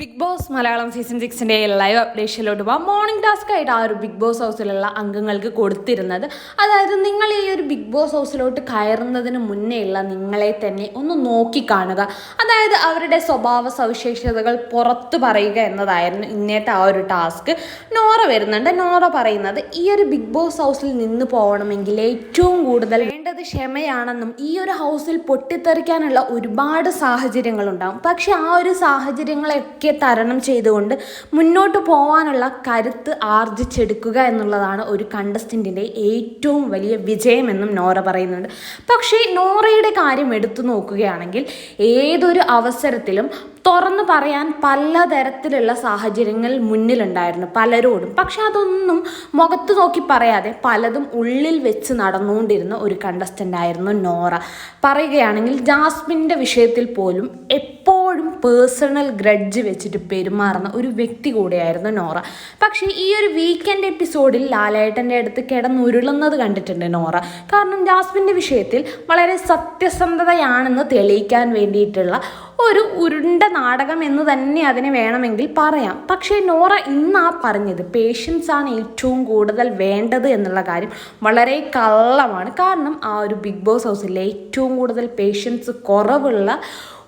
Big Boss Malayalam season സിക്സിന്റെ live അപ്ഡേഷനിലോട്ട് പോകാം. മോർണിംഗ് ടാസ്ക് ആയിട്ട് ആ ഒരു ബിഗ് ബോസ് ഹൗസിലുള്ള അംഗങ്ങൾക്ക് കൊടുത്തിരുന്നത്. അതായത് നിങ്ങൾ ഈ ഒരു ബിഗ് ബോസ് ഹൗസിലോട്ട് കയറുന്നതിന് മുന്നേയുള്ള നിങ്ങളെ തന്നെ ഒന്ന് നോക്കിക്കാണുക. അതായത് അവരുടെ സ്വഭാവ സവിശേഷതകൾ പുറത്തു പറയുക എന്നതായിരുന്നു ഇന്നത്തെ ആ ഒരു ടാസ്ക് നോറ വരുന്നുണ്ട്. നോറ പറയുന്നത് ഈ ഒരു ബിഗ് ബോസ് ഹൗസിൽ നിന്ന് പോകണമെങ്കിൽ ഏറ്റവും കൂടുതൽ വേണ്ടത് ക്ഷമയാണെന്നും ഈ ഒരു ഹൗസിൽ പൊട്ടിത്തെറിക്കാനുള്ള ഒരുപാട് സാഹചര്യങ്ങളുണ്ടാകും പക്ഷെ ആ ഒരു സാഹചര്യങ്ങളെയൊക്കെ തരണം ചെയ്തുകൊണ്ട് മുന്നോട്ട് പോകാനുള്ള കരുത്ത് ആർജിച്ചെടുക്കുക എന്നുള്ളതാണ് ഒരു കണ്ടസ്റ്റന്റിന്റെ ഏറ്റവും വലിയ വിജയമെന്നും നോറ പറയുന്നുണ്ട്. പക്ഷേ നോറയുടെ കാര്യം എടുത്തു നോക്കുകയാണെങ്കിൽ ഏതൊരു അവസരത്തിലും തുറന്നു പറയാൻ പലതരത്തിലുള്ള സാഹചര്യങ്ങൾ മുന്നിലുണ്ടായിരുന്നു പലരോടും. പക്ഷെ അതൊന്നും മുഖത്ത് നോക്കി പറയാതെ പലതും ഉള്ളിൽ വെച്ച് നടന്നുകൊണ്ടിരുന്ന ഒരു കണ്ടസ്റ്റന്റ് ആയിരുന്നു നോറ. പറയുകയാണെങ്കിൽ ജാസ്മിന്റെ വിഷയത്തിൽ പോലും എപ്പോഴും പേഴ്സണൽ ഗ്രഡ്ജ് വെച്ചിട്ട് പെരുമാറുന്ന ഒരു വ്യക്തി കൂടെയായിരുന്നു നോറ. പക്ഷേ ഈ ഒരു വീക്കെൻഡ് എപ്പിസോഡിൽ ലാലേട്ടന്റെ അടുത്ത് കിടന്നുരുളുന്നത് കണ്ടിട്ടുണ്ട് നോറ. കാരണം ജാസ്മിന്റെ വിഷയത്തിൽ വളരെ സത്യസന്ധതയാണെന്ന് തെളിയിക്കാൻ വേണ്ടിയിട്ടുള്ള ഒരു ഉരുണ്ട നാടകം എന്ന് തന്നെ അതിനെ വേണമെങ്കിൽ പറയാം. പക്ഷേ നോറ ഇന്ന് ആ പറഞ്ഞത് പേഷ്യൻസ് ആണ് ഏറ്റവും കൂടുതൽ വേണ്ടത് എന്നുള്ള കാര്യം വളരെ കള്ളമാണ്. കാരണം ആ ഒരു ബിഗ് ബോസ് ഹൗസിലെ ഏറ്റവും കൂടുതൽ പേഷ്യൻസ് കുറവുള്ള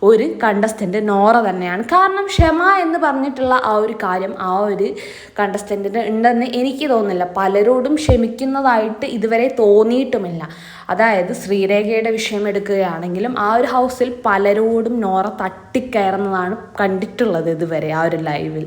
ഒരു കണ്ടസ്റ്റന്റ് നോറ തന്നെയാണ്. കാരണം ക്ഷമ എന്ന് പറഞ്ഞിട്ടുള്ള ആ ഒരു കാര്യം ആ ഒരു കണ്ടസ്റ്റന്റിന് ഉണ്ടെന്ന് എനിക്ക് തോന്നുന്നില്ല. പലരോടും ക്ഷമിക്കുന്നതായിട്ട് ഇതുവരെ തോന്നിയിട്ടുമില്ല. അതായത് ശ്രീരേഖയുടെ വിഷയം എടുക്കുകയാണെങ്കിലും ആ ഒരു ഹൗസിൽ പലരോടും നോറ തട്ടിക്കയറുന്നതാണ് കണ്ടിട്ടുള്ളത് ഇതുവരെ ആ ഒരു ലൈവിൽ